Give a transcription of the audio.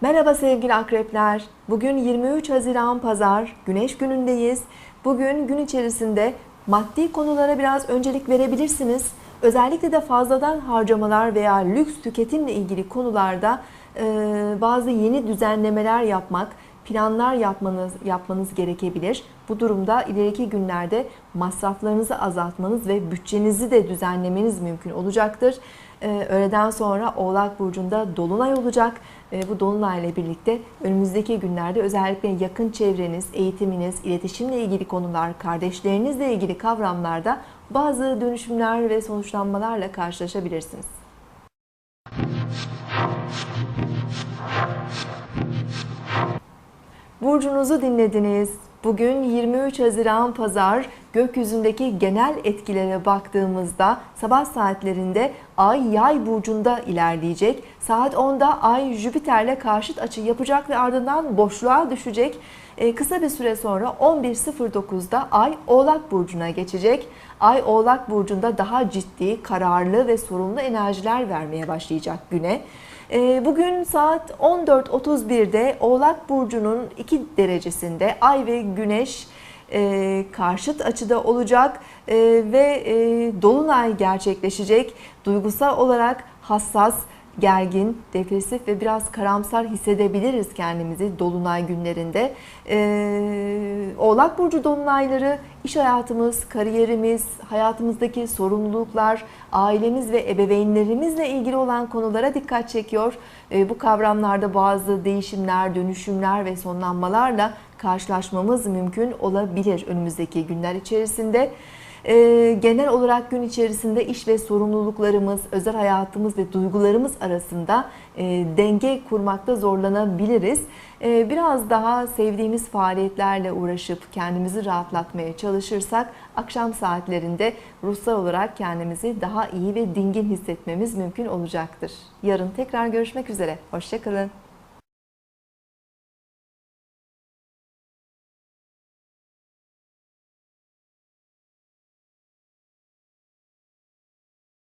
Merhaba sevgili akrepler. Bugün 23 Haziran Pazar, Güneş günündeyiz. Bugün gün içerisinde maddi konulara biraz öncelik verebilirsiniz. Özellikle de fazladan harcamalar veya lüks tüketimle ilgili konularda bazı yeni düzenlemeler yapmak, planlar yapmanız yapmanız gerekebilir. Bu durumda ileriki günlerde masraflarınızı azaltmanız ve bütçenizi de düzenlemeniz mümkün olacaktır. Ee, öğleden sonra Oğlak Burcu'nda Dolunay olacak. Ee, bu Dolunay ile birlikte önümüzdeki günlerde özellikle yakın çevreniz, eğitiminiz, iletişimle ilgili konular, kardeşlerinizle ilgili kavramlarda bazı dönüşümler ve sonuçlanmalarla karşılaşabilirsiniz. Burcunuzu dinlediniz. Bugün 23 Haziran Pazar gökyüzündeki genel etkilere baktığımızda sabah saatlerinde Ay Yay burcunda ilerleyecek. Saat 10'da Ay Jüpiter'le karşıt açı yapacak ve ardından boşluğa düşecek. Ee, kısa bir süre sonra 11.09'da Ay Oğlak burcuna geçecek. Ay Oğlak burcunda daha ciddi, kararlı ve sorumlu enerjiler vermeye başlayacak güne. Ee, Bugün saat 14.31'de Oğlak Burcu'nun 2 derecesinde Ay ve Güneş e, karşıt açıda olacak e, ve e, Dolunay gerçekleşecek. Duygusal olarak hassas, gergin, depresif ve biraz karamsar hissedebiliriz kendimizi Dolunay günlerinde. Ee, Oğlak Burcu Dolunayları iş hayatımız, kariyerimiz, hayatımızdaki sorumluluklar, ailemiz ve ebeveynlerimizle ilgili olan konulara dikkat çekiyor. Ee, bu kavramlarda bazı değişimler, dönüşümler ve sonlanmalarla karşılaşmamız mümkün olabilir önümüzdeki günler içerisinde. Ee, genel olarak gün içerisinde iş ve sorumluluklarımız, özel hayatımız ve duygularımız arasında e, denge kurmakta zorlanabiliriz. Ee, biraz daha sevdiğimiz faaliyetlerle uğraşıp kendimizi rahatlatmaya çalışırsak akşam saatlerinde ruhsal olarak kendimizi daha iyi ve dingin hissetmemiz mümkün olacaktır. Yarın tekrar görüşmek üzere. Hoşçakalın.